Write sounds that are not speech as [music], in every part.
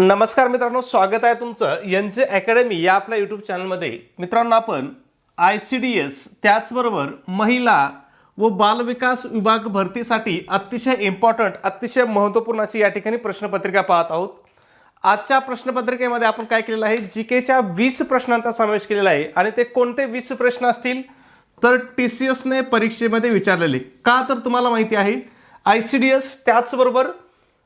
नमस्कार मित्रांनो स्वागत आहे तुमचं एन जे अकॅडमी या आपल्या यूट्यूब चॅनलमध्ये मित्रांनो आपण आय सी डी एस त्याचबरोबर महिला व बालविकास विभाग भरतीसाठी अतिशय इम्पॉर्टंट अतिशय महत्त्वपूर्ण अशी या ठिकाणी प्रश्नपत्रिका पाहत आहोत. आजच्या प्रश्नपत्रिकेमध्ये आपण काय केलेलं आहे? जी केच्या वीस प्रश्नांचा समावेश केलेला आहे आणि ते कोणते वीस प्रश्न असतील? तर टी सी एसने परीक्षेमध्ये विचारलेले. का तर तुम्हाला माहिती आहे? आय सी डी एस त्याचबरोबर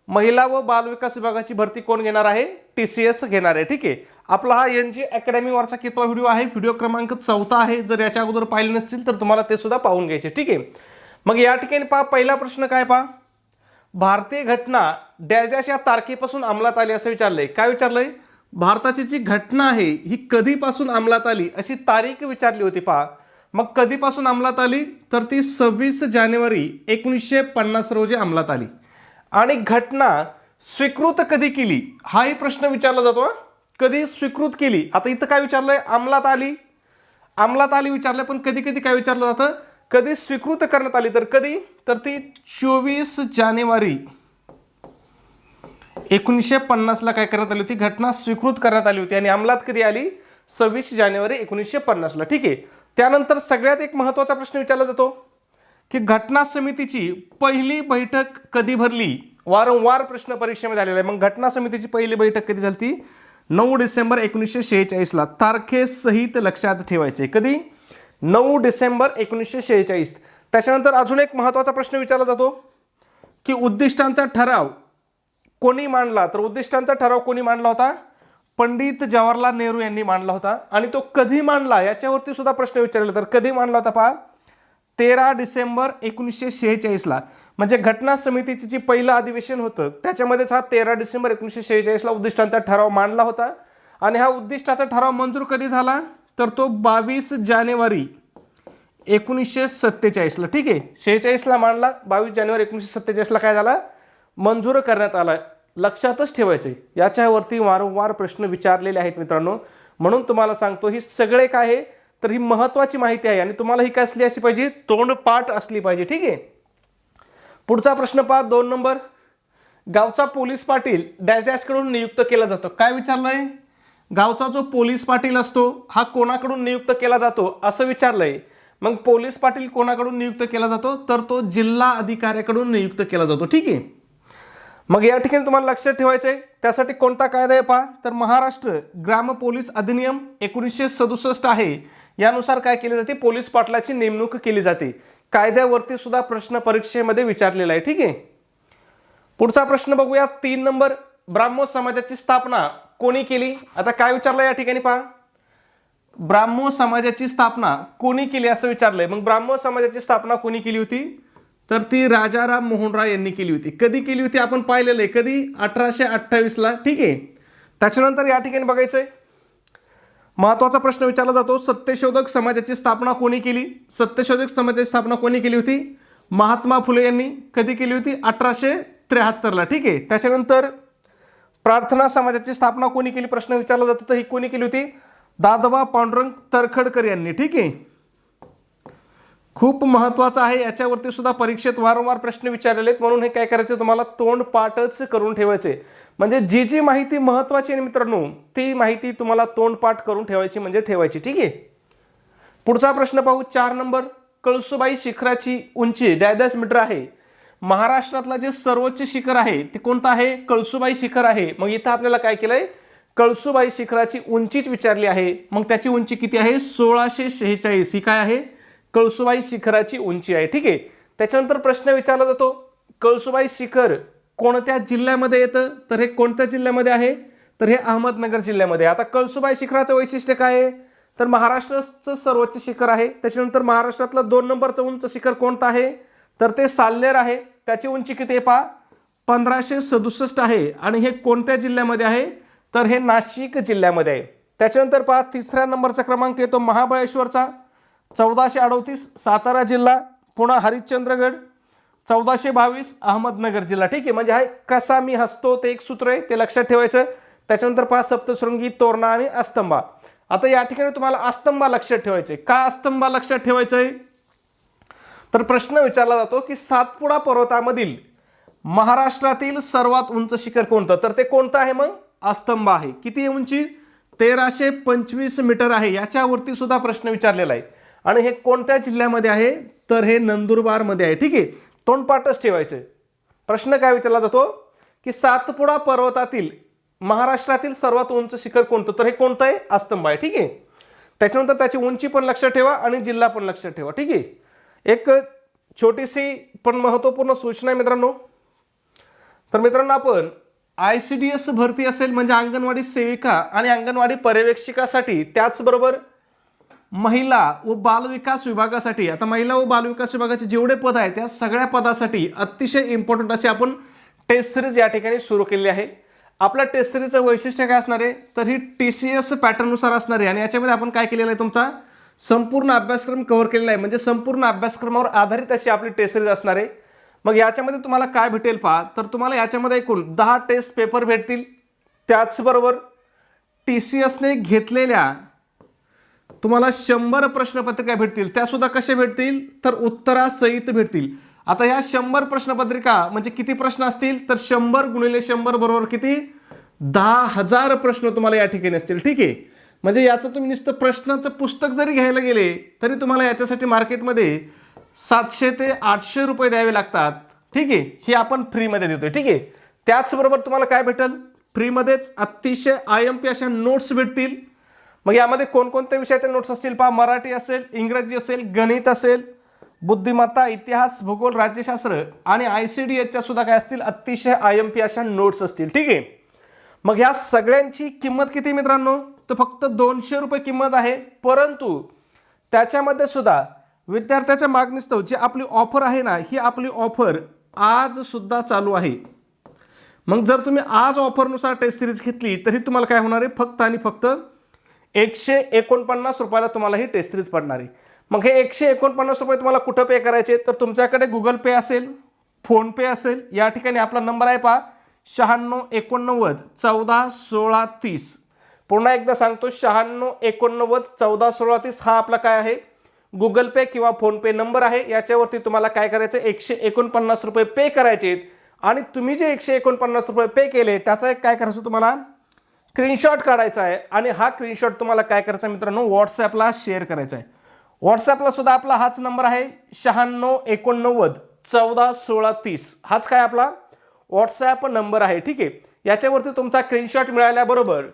महिला व बालविकास विभागाची भरती कोण घेणार आहे? टी सी एस घेणार आहे. ठीक आहे. आपला हा एन जी अकॅडमीवरचा कितवा व्हिडिओ आहे? व्हिडिओ क्रमांक चौथा आहे. जर याच्या अगोदर पाहिले नसतील तर तुम्हाला ते सुद्धा पाहून घ्यायचे. ठीक आहे. मग या ठिकाणी पहा पहिला प्रश्न काय पहा? भारतीय घटना डॅश डॅश या तारखेपासून अंमलात आली असं विचारलंय. काय विचारलंय? भारताची जी घटना आहे ही कधीपासून अंमलात आली? अशी तारीख विचारली होती पहा. मग कधीपासून अंमलात आली? तर ती सव्वीस जानेवारी एकोणीसशे पन्नास रोजी अंमलात आली. आणि घटना स्वीकृत कधी केली? हाही प्रश्न विचारला जातो कधी स्वीकृत केली? आता इथं काय विचारलंय? अंमलात आली. अंमलात आली विचारलं पण कधी कधी काय विचारलं जातं? कधी स्वीकृत करण्यात आली? तर कधी? तर ती चोवीस जानेवारी. एकोणीसशे पन्नासला काय करण्यात आली होती? घटना स्वीकृत करण्यात आली होती. आणि अंमलात कधी आली? सव्वीस जानेवारी एकोणीसशे पन्नासला. ठीक आहे. त्यानंतर सगळ्यात एक महत्त्वाचा प्रश्न विचारला जातो. की घटना समितीची पहिली बैठक कधी भरली? वारंवार प्रश्न परीक्षेमध्ये आलेला आहे. मग घटना समितीची पहिली बैठक कधी झाली ती नऊ डिसेंबर एकोणीसशे शेहेचाळीसला तारखेसहित लक्षात ठेवायचे. कधी? नऊ डिसेंबर एकोणीसशे शेहेचाळीस. त्याच्यानंतर अजून एक महत्त्वाचा प्रश्न विचारला जातो की उद्दिष्टांचा ठराव कोणी मांडला? तर उद्दिष्टांचा ठराव कोणी मांडला होता? पंडित जवाहरलाल नेहरू यांनी मांडला होता. आणि तो कधी मांडला? याच्यावरती सुद्धा प्रश्न विचारला. तर कधी मांडला होता पहा? तेरा डिसेंबर एकोणीसशे शेहेचाळीसला. म्हणजे घटना समितीचे जे पहिलं अधिवेशन होतं त्याच्यामध्येच हा तेरा डिसेंबर एकोणीसशे शेहेचाळीसला उद्दिष्टांचा ठराव मांडला होता. आणि हा उद्दिष्टाचा ठराव मंजूर कधी झाला? तर तो बावीस जानेवारी एकोणीसशे सत्तेचाळीसला. ठीक आहे? शेहेचाळीसला मांडला बावीस जानेवारी एकोणीसशे सत्तेचाळीसला काय झाला? मंजूर करण्यात आला. लक्षातच ठेवायचे. याच्यावरती वारंवार प्रश्न विचारलेले आहेत मित्रांनो. म्हणून तुम्हाला सांगतो ही सगळे काय आहे? तर ही महत्त्वाची माहिती आहे आणि तुम्हाला ही काय असली असली पाहिजे? तोंडपाठ असली पाहिजे ठीक आहे? पुढचा प्रश्न पहा दोन नंबर. गावचा पोलीस पाटील डॅश डॅशकडून नियुक्त केला जातो. काय विचारलंय? गावचा जो पोलीस पाटील असतो हा कोणाकडून नियुक्त केला जातो असं विचारलंय. मग पोलीस पाटील कोणाकडून नियुक्त केला जातो? तर तो जिल्हा अधिकाऱ्याकडून नियुक्त केला जातो ठीक आहे? मग या ठिकाणी तुम्हाला लक्षात ठेवायचं आहे त्यासाठी कोणता कायदा आहे पहा. तर महाराष्ट्र ग्राम पोलीस अधिनियम एकोणीसशे सदुसष्ट आहे. यानुसार काय केले जाते? पोलीस पाटलाची नेमणूक केली जाते. कायद्यावरती सुद्धा प्रश्न परीक्षेमध्ये विचारलेला आहे ठीक आहे? पुढचा प्रश्न बघूया. तीन नंबर ब्राह्मो समाजाची स्थापना कोणी केली? आता काय विचारलं या ठिकाणी पहा. ब्राह्मो समाजाची स्थापना कोणी केली असं विचारलंय. मग ब्राह्मो समाजाची स्थापना कोणी केली होती? तर ती राजाराम मोहन राय यांनी केली होती. कधी केली होती आपण पाहिलेलं आहे? कधी? अठराशे अठ्ठावीसला. ठीक आहे. त्याच्यानंतर या ठिकाणी बघायचं आहे महत्त्वाचा प्रश्न विचारला जातो सत्यशोधक समाजाची स्थापना कोणी केली? सत्यशोधक समाजाची स्थापना कोणी केली होती? महात्मा फुले यांनी कधी केली होती? अठराशे त्र्याहत्तरला. ठीक आहे. त्याच्यानंतर प्रार्थना समाजाची स्थापना कोणी केली? प्रश्न विचारला जातो तर ही कोणी केली होती? दादोबा पांडुरंग तरखडकर यांनी. ठीक आहे. खूप महत्त्वाचं आहे याच्यावरती सुद्धा परीक्षेत वारंवार प्रश्न विचारलेले आहेत. म्हणून हे काय करायचं? तुम्हाला तोंड पाठच करून ठेवायचे. म्हणजे जी जी माहिती महत्त्वाची आहे मित्रांनो ती माहिती तुम्हाला तोंडपाठ करून ठेवायची म्हणजे ठेवायची. ठीक आहे? पुढचा प्रश्न पाहू. चार नंबर. कळसुबाई शिखराची उंची डॅडॅस मीटर आहे. महाराष्ट्रातला जे सर्वोच्च शिखर आहे ते कोणतं आहे? कळसुबाई शिखर आहे. मग इथं आपल्याला काय केलंय? कळसुबाई शिखराची उंचीच विचारली आहे. मग त्याची उंची किती आहे? सोळाशे शेहेचाळीस. ही काय आहे? कळसुबाई शिखराची उंची आहे. ठीक आहे? त्याच्यानंतर प्रश्न विचारला जातो कळसुबाई शिखर कोणत्या जिल्ह्यामध्ये येतं? तर हे कोणत्या जिल्ह्यामध्ये आहे? तर हे अहमदनगर जिल्ह्यामध्ये आहे. आता कळसुबाई शिखराचं वैशिष्ट्य काय आहे? तर महाराष्ट्राचं सर्वोच्च शिखर आहे. त्याच्यानंतर महाराष्ट्रातलं दोन नंबरचं उंच शिखर कोणतं आहे? तर ते साल्लेर आहे. त्याची उंची किती आहे पहा? पंधराशे सदुसष्ट आहे. आणि हे कोणत्या जिल्ह्यामध्ये आहे? तर हे नाशिक जिल्ह्यामध्ये आहे. त्याच्यानंतर पहा तिसऱ्या नंबरचा क्रमांक येतो महाबळेश्वरचा. चौदाशे अडोतीस सातारा जिल्हा पुन्हा हरिश्चंद्रगड चौदाशे बावीस अहमदनगर जिल्हा. ठीक आहे म्हणजे हा कसा मी हसतो ते एक सूत्र आहे ते लक्षात ठेवायचं. त्याच्यानंतर पहा सप्तशृंगी तोरणा आणि अस्तंबा. आता या ठिकाणी तुम्हाला अस्तंबा लक्षात ठेवायचे का अस्तंबा लक्षात ठेवायचं आहे तर प्रश्न विचारला जातो की सातपुडा पर्वतामधील महाराष्ट्रातील सर्वात उंच शिखर कोणतं? तर ते कोणतं आहे मग? अस्तंभ आहे. किती उंची? तेराशे पंचवीस मीटर आहे. याच्यावरती सुद्धा प्रश्न विचारलेला आहे. आणि हे कोणत्या जिल्ह्यामध्ये आहे? तर हे नंदुरबारमध्ये आहे. ठीक आहे? तोंडपाठच ठेवायचं प्रश्न काय विचारला जातो? की सातपुडा पर्वतातील महाराष्ट्रातील सर्वात उंच शिखर कोणतं? तर हे कोणतं आहे? आस्तंभ आहे. ठीक आहे? त्याच्यानंतर त्याची उंची पण लक्षात ठेवा आणि जिल्हा पण लक्षात ठेवा. ठीक आहे? एक छोटीशी पण महत्त्वपूर्ण सूचना आहे मित्रांनो. तर मित्रांनो आपण आय सी डी एस भरती असेल म्हणजे अंगणवाडी सेविका आणि अंगणवाडी पर्यवेक्षिकासाठी त्याचबरोबर महिला व बालविकास विभागासाठी आता महिला व बालविकास विभागाचे जेवढे पद आहेत त्या सगळ्या पदासाठी अतिशय इम्पॉर्टंट असे आपण टेस्ट सिरीज या ठिकाणी सुरू केलेली आहे. आपल्या टेस्ट सिरीजचं वैशिष्ट्य काय असणार आहे? तर ही टी सी एस पॅटर्ननुसार असणार आहे. आणि याच्यामध्ये आपण काय केलेलं आहे तुमचा? संपूर्ण अभ्यासक्रम कव्हर केलेला आहे. म्हणजे संपूर्ण अभ्यासक्रमावर आधारित अशी आपली टेस्ट सिरीज असणार आहे. मग याच्यामध्ये तुम्हाला काय भेटेल पहा? तर तुम्हाला याच्यामध्ये एकूण दहा टेस्ट पेपर भेटतील. त्याचबरोबर टी सी एसने घेतलेल्या तुम्हाला शंभर प्रश्नपत्रिका भेटतील. त्या सुद्धा कशा भेटतील? तर उत्तरासहित भेटतील. आता ह्या शंभर प्रश्नपत्रिका म्हणजे किती प्रश्न असतील? तर शंभर गुणिले शंभर बरोबर किती? दहा हजार प्रश्न तुम्हाला या ठिकाणी असतील. ठीक आहे? म्हणजे याचं तुम्ही नुसतं प्रश्नाचं पुस्तक जरी घ्यायला गेले तरी तुम्हाला याच्यासाठी मार्केटमध्ये सातशे ते आठशे रुपये द्यावे लागतात. ठीक आहे? हे आपण फ्रीमध्ये देतोय. ठीक आहे? त्याचबरोबर तुम्हाला काय भेटेल? फ्रीमध्येच अतिशय आय एम पी अशा नोट्स भेटतील. मग यामध्ये कोणकोणत्या विषयाच्या नोट्स असतील? पहा मराठी असेल इंग्रजी असेल गणित असेल बुद्धिमत्ता इतिहास भूगोल राज्यशास्त्र आणि आय सी डी एचच्या सुद्धा काय असतील? अतिशय आय एम पी अशा नोट्स असतील. ठीक आहे? मग ह्या सगळ्यांची किंमत किती मित्रांनो? तर फक्त दोनशे रुपये किंमत आहे. परंतु त्याच्यामध्ये सुद्धा विद्यार्थ्याच्या मागणीस्तव जी आपली ऑफर आहे ना ही आपली ऑफर आज सुद्धा चालू आहे. मग जर तुम्ही आज ऑफरनुसार टेस्ट सिरीज घेतली तरी तुम्हाला काय होणार आहे? फक्त आणि फक्त एकशे एकोणपन्नास रुपयाला तुम्हाला ही टेस्ट सिरीज पडणार आहे. मग हे एकशे एकोणपन्नास रुपये तुम्हाला कुठं पे करायचे? तर तुमच्याकडे गुगल पे असेल फोनपे असेल या ठिकाणी आपला नंबर आहे पहा. शहाण्णव एकोणनव्वद चौदा सोळा तीस. पुन्हा एकदा सांगतो शहाण्णव एकोणनव्वद चौदा सोळा तीस हा आपला काय आहे? गुगल पे किंवा फोनपे नंबर आहे. याच्यावरती तुम्हाला काय करायचं? एकशे एकोणपन्नास रुपये पे करायचे आहेत. आणि तुम्ही जे एकशे एकोणपन्नास रुपये पे केले त्याचा एक काय करायचं तुम्हाला? स्क्रीनशॉट काढायचा आहे आणि हा स्क्रीनशॉट तुम्हाला काय करायचा आहे मित्रांनो? व्हॉट्सॲपला शेअर करायचा आहे. व्हॉट्सॲपला सुद्धा आपला हाच नंबर आहे शहाण्णव एकोणनव्वद चौदा सोळा तीस. हाच काय आपला? व्हॉट्सॲप नंबर आहे ठीक आहे? याच्यावरती तुमचा स्क्रीनशॉट मिळाल्याबरोबर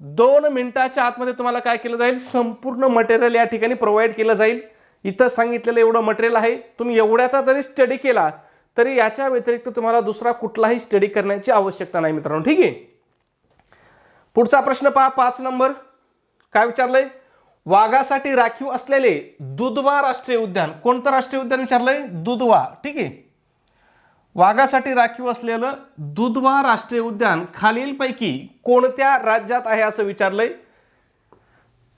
दोन मिनिटाच्या आतमध्ये तुम्हाला काय केलं जाईल? संपूर्ण मटेरियल या ठिकाणी प्रोव्हाइड केलं जाईल. इथं सांगितलेलं एवढं मटेरियल आहे. तुम्ही एवढ्याचा जरी स्टडी केला तरी याच्या व्यतिरिक्त तुम्हाला दुसरा कुठलाही स्टडी करण्याची आवश्यकता नाही मित्रांनो ठीक आहे? पुढचा प्रश्न पहा पाच नंबर. काय विचारलंय? वाघासाठी राखीव असलेले दुधवा राष्ट्रीय उद्यान. कोणतं राष्ट्रीय उद्यान विचारलंय? दुधवा. ठीक आहे. वाघासाठी राखीव असलेलं दुधवा राष्ट्रीय उद्यान खालीलपैकी कोणत्या राज्यात आहे असं विचारलंय?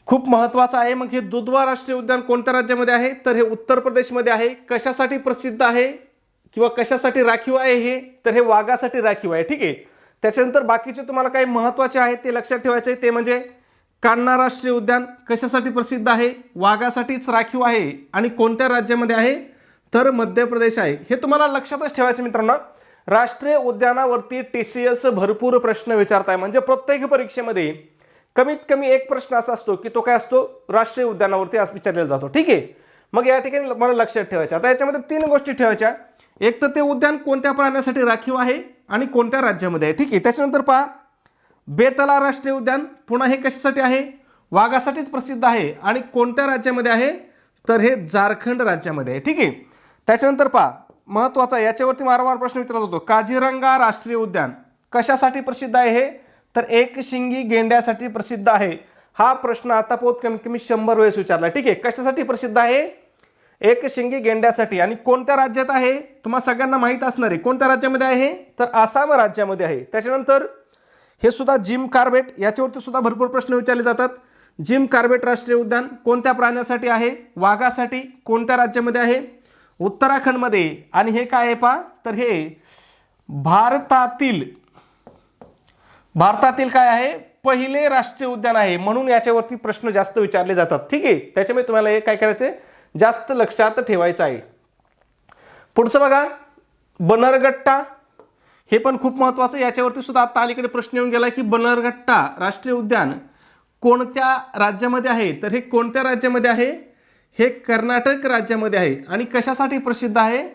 खूप महत्वाचं आहे. मग हे दुधवा राष्ट्रीय उद्यान कोणत्या राज्यामध्ये आहे? तर हे उत्तर प्रदेशमध्ये आहे. कशासाठी प्रसिद्ध आहे? किंवा कशासाठी राखीव आहे हे? तर हे वाघासाठी राखीव आहे. ठीक आहे. त्याच्यानंतर बाकीचे तुम्हाला काही महत्त्वाचे आहेत ते लक्षात ठेवायचे आहे ते म्हणजे कान्हा राष्ट्रीय उद्यान कशासाठी प्रसिद्ध आहे? वाघासाठीच राखीव आहे आणि कोणत्या राज्यामध्ये आहे? तर मध्य प्रदेश आहे. हे तुम्हाला लक्षातच ठेवायचं मित्रांनो. राष्ट्रीय उद्यानावरती टी सी एस भरपूर प्रश्न विचारताय. म्हणजे प्रत्येक परीक्षेमध्ये कमीत कमी एक प्रश्न असा असतो की तो काय असतो? राष्ट्रीय उद्यानावरती आज विचारलेला जातो. ठीक आहे? मग या ठिकाणी मला लक्षात ठेवायचं. आता याच्यामध्ये तीन गोष्टी ठेवायच्या. एक तर ते उद्यान कोणत्या प्राण्यासाठी राखीव आहे आणि कोणत्या राज्यामध्ये आहे? ठीक आहे त्याच्यानंतर पहा. बेतला राष्ट्रीय उद्यान पुन्हा हे कशासाठी आहे? वाघासाठीच प्रसिद्ध आहे. आणि कोणत्या राज्यामध्ये आहे? तर हे झारखंड राज्यामध्ये आहे. ठीक आहे. त्याच्यानंतर पहा. महत्त्वाचा याच्यावरती वारंवार प्रश्न विचारला जातो काझीरंगा राष्ट्रीय उद्यान कशासाठी प्रसिद्ध आहे हे? तर एक शिंगी गेंड्यासाठी प्रसिद्ध आहे. हा प्रश्न आता पोत कमीत कमी शंभर वेळेस विचारला. ठीक आहे. कशासाठी प्रसिद्ध आहे? एक शिंगी गेंड्यासाठी. आणि कोणत्या राज्यात आहे? तुम्हाला सगळ्यांना माहीत असणार आहे. कोणत्या राज्यामध्ये आहे? तर आसाम राज्यामध्ये आहे. त्याच्यानंतर हे सुद्धा जिम कार्बेट याच्यावरती सुद्धा भरपूर प्रश्न विचारले जातात. जिम कार्बेट राष्ट्रीय उद्यान कोणत्या प्राण्यासाठी आहे? वाघासाठी कोणत्या राज्यामध्ये आहे? उत्तराखंडमध्ये. आणि हे काय आहे पा तर हे भारतातील भारतातील काय आहे? पहिले राष्ट्रीय उद्यान आहे. म्हणून याच्यावरती प्रश्न जास्त विचारले जातात. ठीक आहे? त्याच्यामुळे तुम्हाला हे काय करायचं आहे जास्त लक्षात ठेवायचं आहे. पुढचं बघा बनरगट्टा. हे पण खूप महत्त्वाचं याच्यावरती सुद्धा आता अलीकडे प्रश्न येऊन गेला की बनरगट्टा राष्ट्रीय उद्यान कोणत्या राज्यामध्ये आहे? तर हे कोणत्या राज्यामध्ये आहे? हे कर्नाटक राज्यामध्ये आहे. आणि कशासाठी प्रसिद्ध आहे?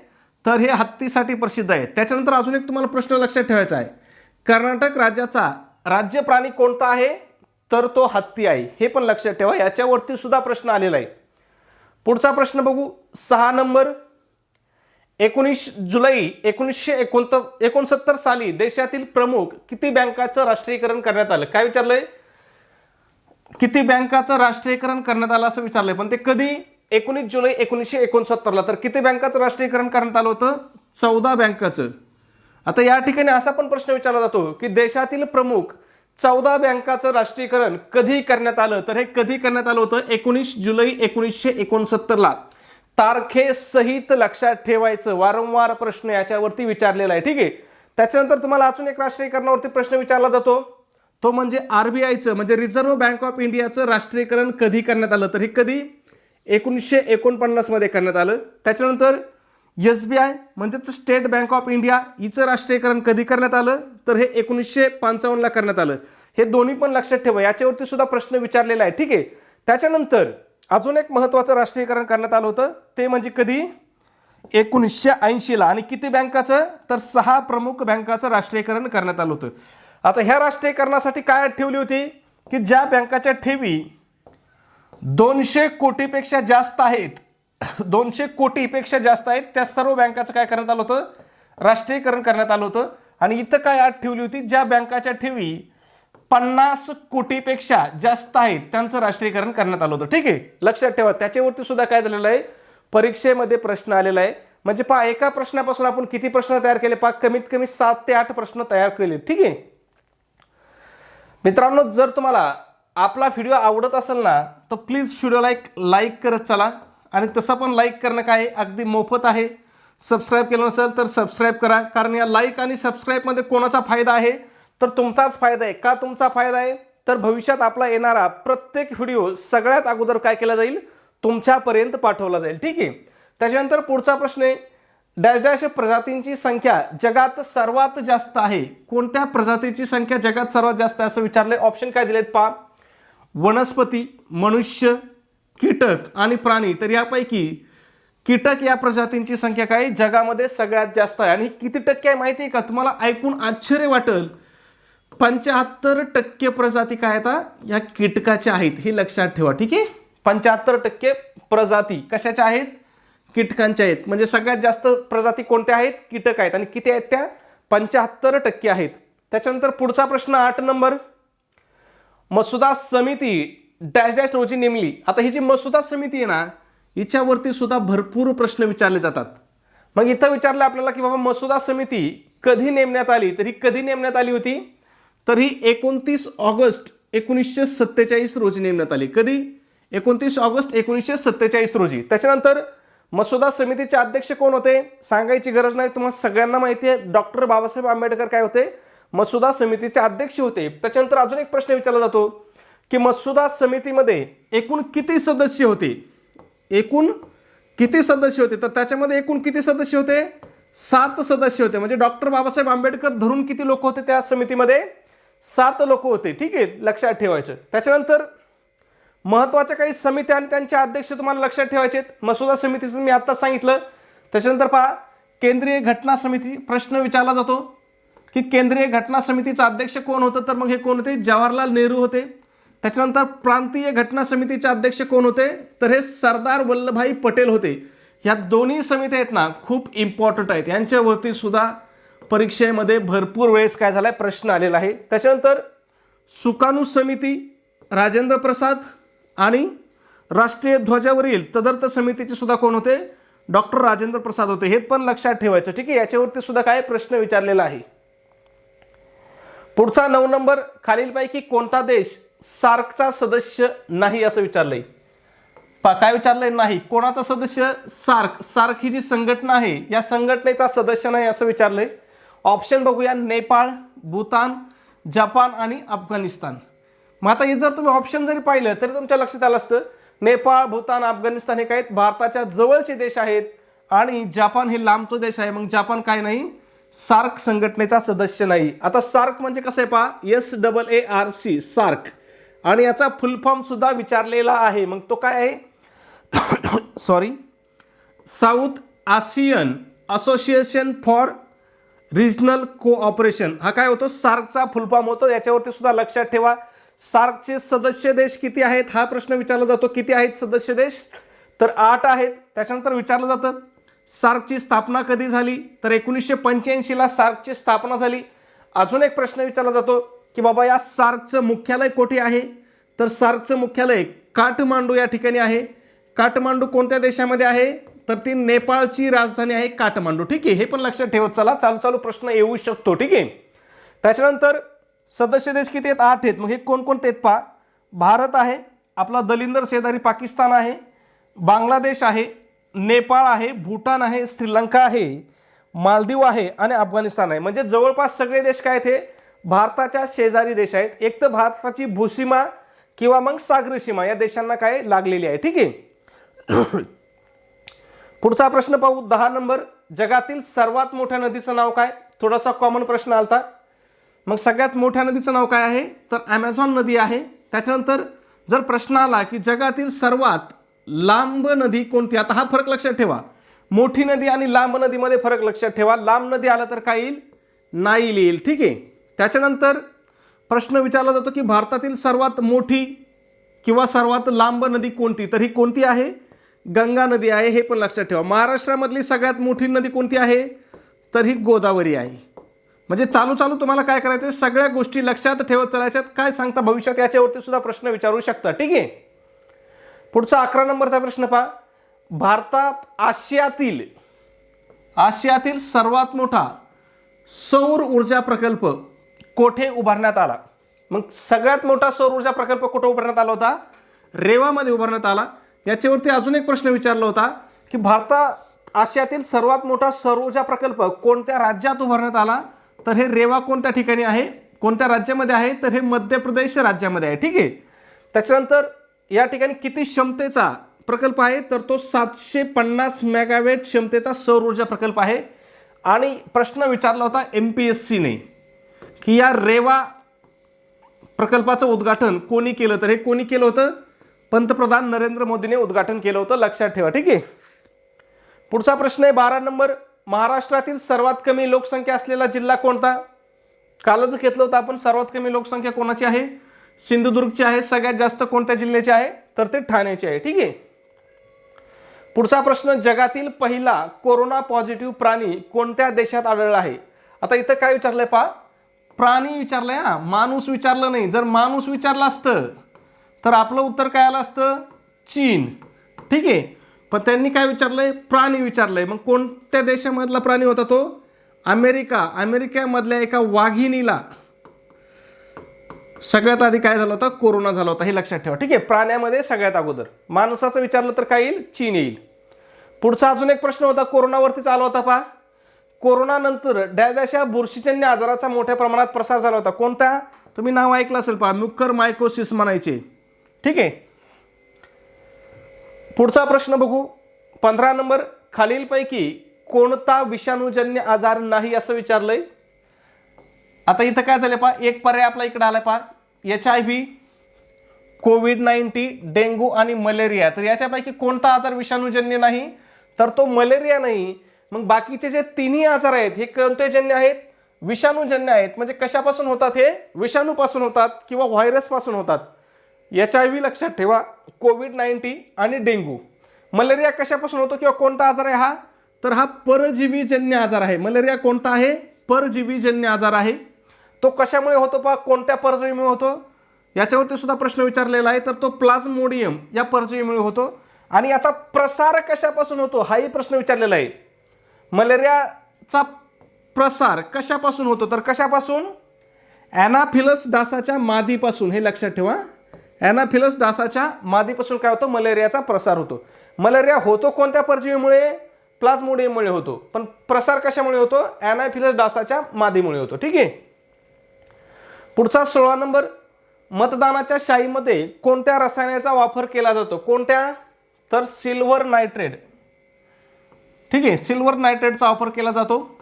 तर हे हत्तीसाठी प्रसिद्ध आहे. त्याच्यानंतर अजून एक तुम्हाला प्रश्न लक्षात ठेवायचा आहे. कर्नाटक राज्याचा राज्य प्राणी कोणता आहे? तर तो हत्ती आहे. हे पण लक्षात ठेवा. याच्यावरती सुद्धा प्रश्न आलेला आहे. पुढचा प्रश्न बघू. सहा नंबर. एकोणीस जुलै एकोणीसशे एकोणत एकोणसत्तर साली देशातील प्रमुख किती बँकाचं राष्ट्रीयकरण करण्यात आलं? काय विचारलंय? किती बँकाचं राष्ट्रीयकरण करण्यात आलं असं विचारलंय? पण ते कधी? एकोणीस जुलै एकोणीसशे एकोणसत्तरला. तर किती बँकाचं राष्ट्रीयकरण करण्यात आलं होतं? चौदा बँकाचं. आता या ठिकाणी असा पण प्रश्न विचारला जातो की देशातील प्रमुख चौदा बँकाचं राष्ट्रीयकरण कधी करण्यात आलं? तर हे कधी करण्यात आलं होतं? एकोणीस जुलै एकोणीसशे एकोणसत्तरला. तारखेसहित लक्षात ठेवायचं. वारंवार प्रश्न याच्यावरती विचारलेला आहे. ठीक आहे? त्याच्यानंतर तुम्हाला अजून एक राष्ट्रीयकरणावरती प्रश्न विचारला जातो. तो म्हणजे आरबीआयचं म्हणजे रिझर्व्ह बँक ऑफ इंडियाचं राष्ट्रीयकरण कधी करण्यात आलं? तर हे कधी? एकोणीसशे एकोणपन्नासमध्ये करण्यात आलं. त्याच्यानंतर एस बी आय म्हणजेच स्टेट बँक ऑफ इंडिया हिचं राष्ट्रीयकरण कधी करण्यात आलं? तर हे एकोणीसशे पंचावन्नला करण्यात आलं. हे दोन्ही पण लक्षात ठेवा. याच्यावरती सुद्धा प्रश्न विचारलेला आहे. ठीक आहे? त्याच्यानंतर अजून एक महत्त्वाचं राष्ट्रीयकरण करण्यात आलं होतं. ते म्हणजे कधी? एकोणीसशे ऐंशीला आणि किती बँकाचं? तर सहा प्रमुख बँकाचं राष्ट्रीयकरण करण्यात आलं होतं. आता ह्या राष्ट्रीयकरणासाठी काय अट ठेवली होती? की ज्या बँकाच्या ठेवी दोनशे कोटीपेक्षा जास्त आहेत [coughs] दोनशे कोटीपेक्षा जास्त आहेत. त्या सर्व बँकाचं काय करण्यात आलं होतं? राष्ट्रीयकरण करण्यात आलं होतं. आणि इथं काय अट ठेवली होती? ज्या बँकाच्या ठेवी पन्नास कोटीपेक्षा जास्त आहेत त्यांचं राष्ट्रीयकरण करण्यात आलं होतं. ठीक आहे? लक्षात ठेवा. त्याच्यावरती सुद्धा काय झालेलं आहे? परीक्षेमध्ये प्रश्न आलेला आहे. म्हणजे पहा एका प्रश्नापासून आपण किती प्रश्न तयार केले? पहा कमीत कमी सात ते आठ प्रश्न तयार केले. ठीक आहे? मित्रांनो जर तुम्हाला आपला व्हिडिओ आवडत असेल ना तर प्लीज व्हिडिओला एक लाईक करत चला. आणि तसं पण लाईक करणं काय आहे, अगदी मोफत आहे. सबस्क्राईब केलं नसेल तर सबस्क्राईब करा. कारण या लाईक आणि सबस्क्राईबमध्ये कोणाचा फायदा आहे? तर तुमचाच फायदा आहे. का तुमचा फायदा आहे? तर भविष्यात आपला येणारा प्रत्येक व्हिडिओ सगळ्यात अगोदर काय केला जाईल? तुमच्यापर्यंत पाठवला जाईल. ठीक आहे? त्याच्यानंतर पुढचा प्रश्न आहे. डॅश डॅश प्रजातींची संख्या जगात सर्वात जास्त आहे. कोणत्या प्रजातीची संख्या जगात सर्वात जास्त आहे? असं विचारलंय. ऑप्शन काय दिलेत पा वनस्पती मनुष्य कीटक आणि प्राणी तर यापैकी कीटक या प्रजातींची संख्या काय? जगामध्ये सगळ्यात जास्त आहे. आणि किती टक्के आहे माहिती आहे का? तुम्हाला ऐकून आश्चर्य वाटेल. पंच्याहत्तर टक्के प्रजाती काय आता या कीटकाच्या आहेत. हे लक्षात ठेवा ठीक आहे? पंच्याहत्तर टक्के प्रजाती कशाच्या आहेत? कीटकांच्या आहेत. म्हणजे सगळ्यात जास्त प्रजाती कोणत्या आहेत? कीटक आहेत. आणि किती आहेत त्या? पंच्याहत्तर टक्के आहेत. त्याच्यानंतर पुढचा प्रश्न आठ नंबर. मसुदा समिती डॅश डॅश रोजी नेमली. आता ही जी मसुदा समिती आहे ना हिच्यावरती सुद्धा भरपूर प्रश्न विचारले जातात. मग इथं विचारलं आपल्याला की बाबा मसुदा समिती कधी नेमण्यात आली? तर ही कधी नेमण्यात आली होती? तर ही एकोणतीस ऑगस्ट एकोणीसशे सत्तेचाळीस रोजी नेमण्यात आली. कधी? एकोणतीस ऑगस्ट एकोणीसशे सत्तेचाळीस रोजी. त्याच्यानंतर मसुदा समितीचे अध्यक्ष कोण होते? सांगायची गरज नाही. तुम्हाला सगळ्यांना माहिती आहे डॉक्टर बाबासाहेब आंबेडकर काय होते? मसुदा समितीचे अध्यक्ष होते. त्याच्यानंतर अजून एक प्रश्न विचारला जातो. की मसुदा समितीमध्ये एकूण किती सदस्य होते? एकूण किती सदस्य होते? तर त्याच्यामध्ये एकूण किती सदस्य होते? सात सदस्य होते. म्हणजे डॉक्टर बाबासाहेब आंबेडकर धरून किती लोक होते त्या समितीमध्ये? सात लोक होते. ठीक आहे लक्षात ठेवायचं. त्याच्यानंतर महत्त्वाच्या काही समित्या आणि त्यांचे अध्यक्ष तुम्हाला लक्षात ठेवायचे आहेत. मसुदा समितीचं मी आत्ता सांगितलं. त्याच्यानंतर पहा केंद्रीय घटना समिती प्रश्न विचारला जातो की केंद्रीय घटना समितीचा अध्यक्ष कोण होतं? तर मग हे कोण होते? जवाहरलाल नेहरू होते. त्याच्यानंतर प्रांतीय घटना समितीचे अध्यक्ष कोण होते? तर हे सरदार वल्लभभाई पटेल होते. ह्या दोन्ही समित्या आहेत ना खूप इम्पॉर्टंट आहेत. यांच्यावरती सुद्धा परीक्षेमध्ये भरपूर वेळेस काय झाला आहे प्रश्न आलेला आहे. त्याच्यानंतर सुकाणू समिती राजेंद्र प्रसाद आणि राष्ट्रीय ध्वजावरील तदर्थ समितीचे सुद्धा कोण होते? डॉक्टर राजेंद्र प्रसाद होते. हे पण लक्षात ठेवायचं. ठीक आहे याच्यावरती सुद्धा काय प्रश्न विचारलेला आहे? पुढचा नऊ नंबर खालीलपैकी कोणता देश सार्कचा सदस्य नाही असं विचारलंय. पा काय विचारलंय? नाही. कोणाचा सदस्य? सार्क. सार्क ही जी संघटना आहे या संघटनेचा सदस्य नाही असं विचारलंय. ऑप्शन बघूया. नेपाळ भूतान जपान आणि अफगाणिस्तान. मग आता हे जर तुम्ही ऑप्शन जरी पाहिलं तरी तुमच्या लक्षात आलं असतं. नेपाळ भूतान अफगाणिस्तान हे काय भारताच्या जवळचे देश आहेत आणि जपान हे लांबचं देश आहे. मग जपान काय नाही? सार्क संघटनेचा सदस्य नाही. आता सार्क म्हणजे कसं आहे पहा? S double A R C SAARC. आणि याचा फुल फॉर्मसुद्धा विचारलेला आहे. मग तो काय आहे? Sorry South Asian Association for Regional Cooperation हा काय होतो? सार्कचा फुलफॉर्म होतो. याच्यावरती सुद्धा लक्षात ठेवा. सार्कचे सदस्य देश किती आहेत? हा प्रश्न विचारला जातो. किती आहेत सदस्य देश? तर आठ आहेत. त्याच्यानंतर विचारलं जातं. सार्कची स्थापना कधी झाली? तर एकोणीसशे पंच्याऐंशीला सार्कची स्थापना झाली. अजून एक प्रश्न विचारला जातो. की बाबा या सार्कचं मुख्यालय कोठे आहे? तर सार्कचं मुख्यालय काठमांडू या ठिकाणी आहे. काठमांडू कोणत्या देशामध्ये आहे? तर ती नेपाळची राजधानी आहे काठमांडू. ठीक आहे हे पण लक्षात ठेवत चला. चालू चालू प्रश्न येऊ शकतो. ठीक आहे. त्याच्यानंतर सदस्य देश किती आहेत? आठ आहेत. मग हे कोणकोणते आहेत पहा. भारत आहे आपला दलिंदर शेजारी पाकिस्तान आहे बांगलादेश आहे नेपाळ आहे भूटान आहे श्रीलंका आहे मालदीव आहे आणि अफगाणिस्तान आहे. म्हणजे जवळपास सगळे देश काय आहेत हे? भारताच्या शेजारी देश आहेत. एक तर भारताची भूसीमा किंवा मग सागरी सीमा या देशांना काय लागलेली आहे. ठीक आहे? [clears throat] पुढचा प्रश्न पाहू. दहा नंबर. जगातील सर्वात मोठ्या नदीचं नाव काय? थोडासा कॉमन प्रश्न आलता. मग सगळ्यात मोठ्या नदीचं नाव काय आहे? तर ॲमेझॉन नदी आहे. त्याच्यानंतर जर प्रश्न आला की जगातील सर्वात लांब नदी कोणती? आता हा फरक लक्षात ठेवा. मोठी नदी आणि लांब नदीमध्ये फरक लक्षात ठेवा. लांब नदी आलं तर काय येईल? नाईल येईल. ठीक आहे? त्याच्यानंतर प्रश्न विचारला जातो की भारतातील सर्वात मोठी किंवा सर्वात लांब नदी कोणती? तर ही कोणती आहे? गंगा नदी आहे हे पण लक्षात ठेवा. महाराष्ट्रामधली सगळ्यात मोठी नदी कोणती आहे? तर ही गोदावरी आहे. म्हणजे चालू चालू तुम्हाला काय करायचं आहे? सगळ्या गोष्टी लक्षात ठेवत चालायच्यात काय सांगता भविष्यात याच्यावरती सुद्धा प्रश्न विचारू शकता. ठीक आहे? पुढचा अकरा नंबरचा प्रश्न पहा. भारतात आशियातील आशियातील सर्वात मोठा सौर ऊर्जा प्रकल्प कोठे उभारण्यात आला? मग सगळ्यात मोठा सौर ऊर्जा प्रकल्प कुठे उभारण्यात आला होता? रेवामध्ये उभारण्यात आला. याच्यावरती अजून एक प्रश्न विचारला होता की भारतात आशियातील सर्वात मोठा सौर ऊर्जा प्रकल्प कोणत्या राज्यात उभारण्यात आला? तर हे रेवा कोणत्या ठिकाणी आहे? कोणत्या राज्यामध्ये आहे? तर हे मध्य प्रदेश राज्यामध्ये आहे. ठीक आहे? त्याच्यानंतर या ठिकाणी किती क्षमतेचा प्रकल्प आहे? तर तो सातशे पन्नास मेगावेट क्षमतेचा सौर ऊर्जा प्रकल्प आहे. आणि प्रश्न विचारला होता एम पी एस सीने की या रेवा प्रकल्पाचं उद्घाटन कोणी केलं? तर हे कोणी केलं होतं? पंतप्रधान नरेंद्र मोदीने उद्घाटन केलं होतं. लक्षात ठेवा ठीक आहे? पुढचा प्रश्न आहे बारा नंबर. महाराष्ट्रातील सर्वात कमी लोकसंख्या असलेला जिल्हा कोणता? कालच घेतलं होतं आपण सर्वात कमी लोकसंख्या कोणाची आहे? सिंधुदुर्गची आहे सगळ्यात जास्त कोणत्या जिल्ह्याची आहे? तर ते ठाण्याची आहे ठीक आहे? पुढचा प्रश्न जगातील पहिला कोरोना पॉझिटिव्ह प्राणी कोणत्या देशात आढळला आहे? आता इथं काय विचारलंय पहा? प्राणी विचारलंय हा. माणूस विचारलं नाही. जर माणूस विचारलं असतं तर आपलं उत्तर काय आलं असतं? चीन. ठीक आहे? पण त्यांनी काय विचारलंय? प्राणी विचारलंय. मग कोणत्या देशामधला प्राणी होता तो? अमेरिका. अमेरिकेमधल्या एका वाघिणीला. सगळ्यात आधी काय झालं होतं? कोरोना झाला होता. हे लक्षात ठेवा. ठीक आहे? प्राण्यामध्ये सगळ्यात अगोदर. माणसाचं विचारलं तर काय येईल? चीन येईल. पुढचा अजून एक प्रश्न होता. कोरोनावरतीच आला होता पहा. कोरोनानंतर डॅशा बुरशीजन्य आजाराचा मोठ्या प्रमाणात प्रसार झाला होता. कोणता? तुम्ही नाव ऐकलं असेल पहा. म्युकर मायकोसिस म्हणायचे. ठीक आहे? पुढचा प्रश्न बघू. पंधरा नंबर. खालीलपैकी कोणता विषाणूजन्य आजार नाही असं विचारलंय? आता इथं काय झालं पहा? एक पर्याय आपला इकडे आला पहा. H I V Covid ninety dengue आणि मलेरिया. तर याच्यापैकी कोणता आजार विषाणूजन्य नाही? तर तो मलेरिया नाही मग बाकीचे जे तिन्ही आजार आहेत हे कोणतेजन्य आहेत? विषाणूजन्य आहेत. म्हणजे कशापासून होतात हे? विषाणूपासून होतात किंवा व्हायरसपासून होतात? एच आय व्ही लक्षात ठेवा. कोविड नाईन्टीन आणि डेंग्यू मलेरिया कशापासून होतो किंवा कोणता आजार आहे हा? तर हा परजीवीजन्य आजार आहे. मलेरिया कोणता आहे? परजीवीजन्य आजार आहे. तो कशामुळे होतो पहा? कोणत्या परजीवीमुळे होतो? याच्यावरती सुद्धा प्रश्न विचारलेला आहे. तर तो प्लाझ्मोडियम या परजीवीमुळे होतो. आणि याचा प्रसार कशापासून होतो? हाही प्रश्न विचारलेला आहे. मलेरियाचा प्रसार कशापासून होतो? तर कशापासून? ॲनाफिलस डासाच्या मादीपासून. हे लक्षात ठेवा. ॲनाफिलस डासाच्या मादीपासून काय होतं? मलेरियाचा प्रसार होतो. मलेरिया होतो कोणत्या परजीवीमुळे? प्लाझ्मोडियममुळे होतो. पण प्रसार कशामुळे होतो? ॲनाफिलस डासाच्या मादीमुळे होतो. ठीक आहे? पुढचा सोळा नंबर. मतदानाच्या शाईमध्ये कोणत्या रसायनाचा वापर केला जातो? कोणत्या? तर सिल्वर नायट्रेट. ठीक आहे सिल्वर नायट्रेटचा वापर केला जातो.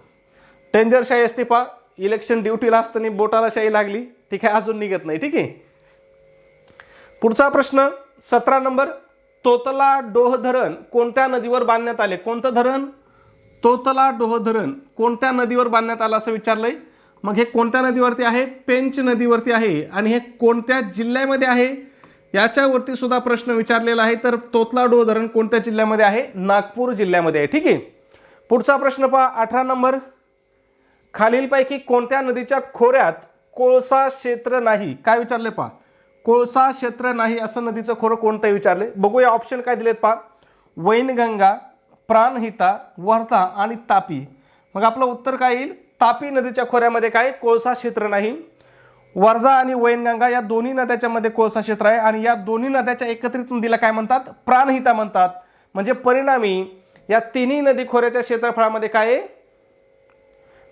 टेंजरशाही असते पा इलेक्शन ड्युटीला असताना बोटाला शाही लागली. ती काय अजून निघत नाही ठीक आहे. पुढचा प्रश्न सतरा नंबर तोतला डोह धरण कोणत्या नदीवर बांधण्यात आले? कोणतं धरण? तोतला डोह धरण कोणत्या नदीवर बांधण्यात आलं असं विचारलंय? मग हे कोणत्या नदीवरती आहे? पेंच नदीवरती आहे. आणि हे कोणत्या जिल्ह्यामध्ये आहे? याच्यावरती सुद्धा प्रश्न विचारलेला आहे. तर तोतलाडो धरण कोणत्या जिल्ह्यामध्ये आहे? नागपूर जिल्ह्यामध्ये आहे. ठीक आहे? पुढचा प्रश्न पहा. अठरा नंबर. खालीलपैकी कोणत्या नदीच्या खोऱ्यात कोळसा क्षेत्र नाही? काय विचारले पहा? कोळसा क्षेत्र नाही असं नदीचं खोरं कोणतं विचारले? बघूया ऑप्शन काय दिलेत पहा. वैनगंगा प्राणहिता वर्धा आणि तापी. मग आपलं उत्तर काय येईल? तापी नदीच्या खोऱ्यामध्ये काय? कोळसा क्षेत्र नाही. वर्धा आणि वैनगंगा या दोन्ही नद्याच्या मध्ये कोळसा क्षेत्र आहे आणि या दोन्ही नद्याच्या एकत्रित नदीला काय म्हणतात? प्राणहिता म्हणतात. म्हणजे परिणामी या तिन्ही नदी खोऱ्याच्या क्षेत्रफळामध्ये काय आहे?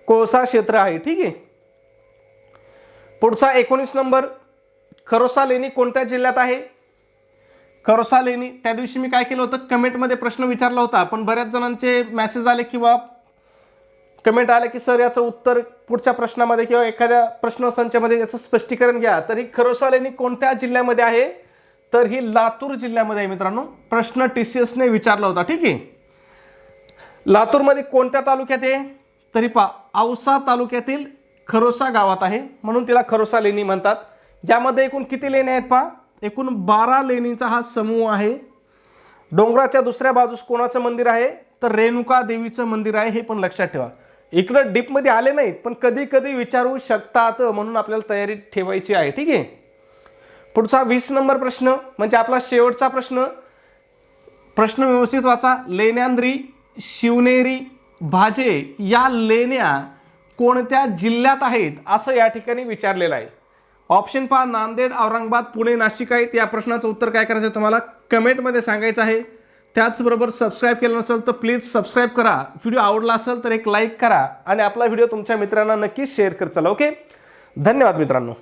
कोळसा क्षेत्र आहे. ठीक आहे? पुढचा एकोणीस नंबर. खरोसा लेणी कोणत्या जिल्ह्यात आहे? खरोसा लेणी त्या दिवशी मी काय केलं होतं? कमेंटमध्ये प्रश्न विचारला होता. पण बऱ्याच जणांचे मॅसेज आले किंवा कमेंट आलं की सर याचं उत्तर पुढच्या प्रश्नामध्ये किंवा एखाद्या प्रश्नसंचामध्ये याचं स्पष्टीकरण घ्या. तर ही खरोसा लेणी कोणत्या जिल्ह्यामध्ये आहे? तर ही लातूर जिल्ह्यामध्ये आहे मित्रांनो. प्रश्न टी सी एसने विचारला होता ठीक आहे? लातूरमध्ये कोणत्या तालुक्यात आहे? तरी पा औसा तालुक्यातील खरोसा गावात आहे म्हणून तिला खरोसा लेणी म्हणतात. यामध्ये एकूण किती लेणी आहेत पहा? एकूण बारा लेणीचा हा समूह आहे. डोंगराच्या दुसऱ्या बाजूस कोणाचं मंदिर आहे? तर रेणुका देवीचं मंदिर आहे हे पण लक्षात ठेवा. इकडं डीपमध्ये आले नाहीत पण कधी कधी विचारू शकतात म्हणून आपल्याला तयारी ठेवायची आहे ठीक आहे? पुढचा वीस नंबर प्रश्न म्हणजे आपला शेवटचा प्रश्न. प्रश्न व्यवस्थित वाचा. लेण्यांद्री शिवनेरी भाजे या लेण्या कोणत्या जिल्ह्यात आहेत असं या ठिकाणी विचारलेलं आहे. ऑप्शन पहा नांदेड औरंगाबाद पुणे नाशिक आहेत. या प्रश्नाचं उत्तर काय करायचं आहे तुम्हाला कमेंटमध्ये सांगायचं आहे. त्याचबरोबर सबस्क्राईब केलं नसेल तर प्लीज सबस्क्राईब करा. व्हिडिओ आवडला असेल तर एक लाईक करा आणि आपला व्हिडिओ तुमच्या मित्रांना नक्कीच शेअर करत चला ओके धन्यवाद मित्रांनो.